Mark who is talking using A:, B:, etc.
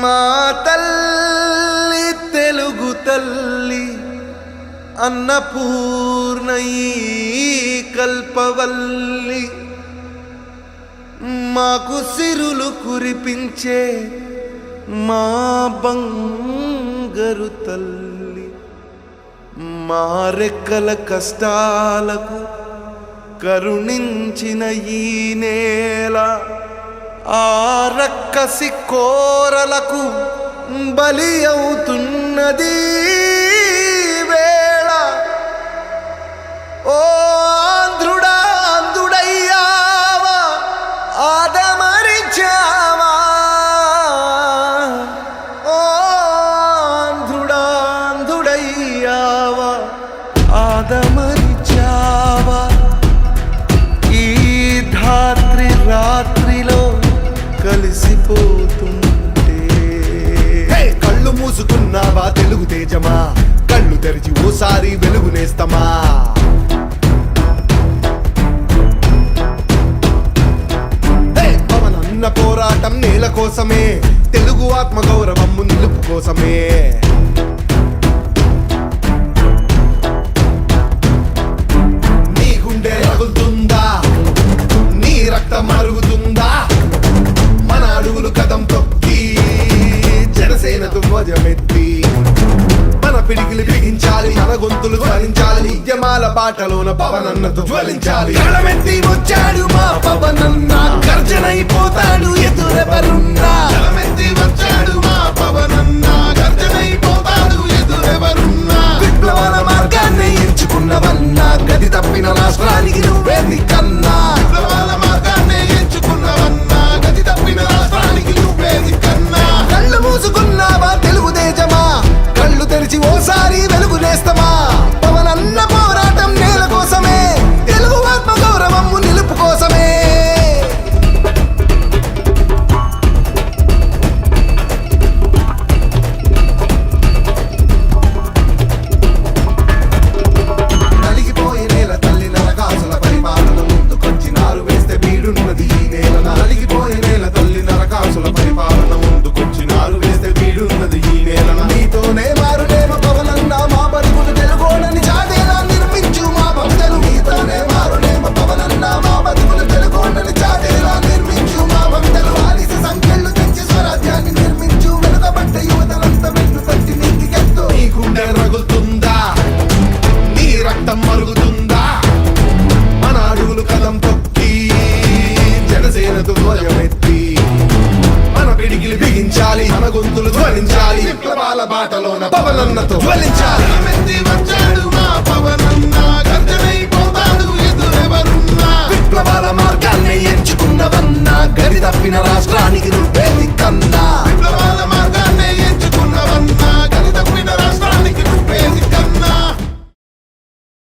A: మా తల్లి తెలుగు తల్లి అన్నపూర్ణయీ కల్పవల్లి. మాకు సిరులు కురిపించే మా బంగరు తల్లి. మా రెక్కల కష్టాలకు కరుణించిన ఈ నేల ఆ రక్కసి కోరలకు బలి అవుతున్నది వేళ. ఓ ఆంధ్రుడా ఆంధ్రుడయ్యావా ఆదమరిచావా? ఓ ఆంధ్రుడా ఆంధ్రుడయ్యావా ఆదమరిచావా? ఈ ధాత్రి రాత్రి కలిసిపోతుంటే.
B: కళ్ళు మూసుకున్నావా తెలుగు తేజమా? కళ్ళు తెరిచి ఓసారి వెలుగునేస్తమా పోరాటం నేల కోసమే తెలుగు ఆత్మ గౌరవం నిలుపు కోసమే. పిడికిలు బిగించాలి మన గొంతులు ధ్వనించాలి. నిత్యమాల బాటలోన పవనన్నతో జ్వలించాలి. వచ్చా వీడున్నది ఈ నేల నీతోనే మారునేమ పవనన్న మా బతుకులు తెలుగోడని చాటేలా నిర్మించు మా భక్తులు. నీతోనే మారునేమ పవనన్న మా బతుకులు తెలుగోడని చాటేలా నిర్మించు మా భక్తులు. ఆలిసి సంఖ్యలు తెచ్చి స్వరాజ్యాన్ని నిర్మించు. వెనుకబడ్డ యువతలంతా వెన్ను తట్టి నీతికెత్తు. నీ గుండె రగులుతుందా? నీ రక్తం మరుగుతుందా? మన అడుగులు కలం తొక్కి జనసేనతో ధ్వజమెత్తి మన బిగించాలి. మన గొంతులు ధ్వనించాలి. విప్లవాల బాటలోన పవనన్నతో ధ్వనించాలి.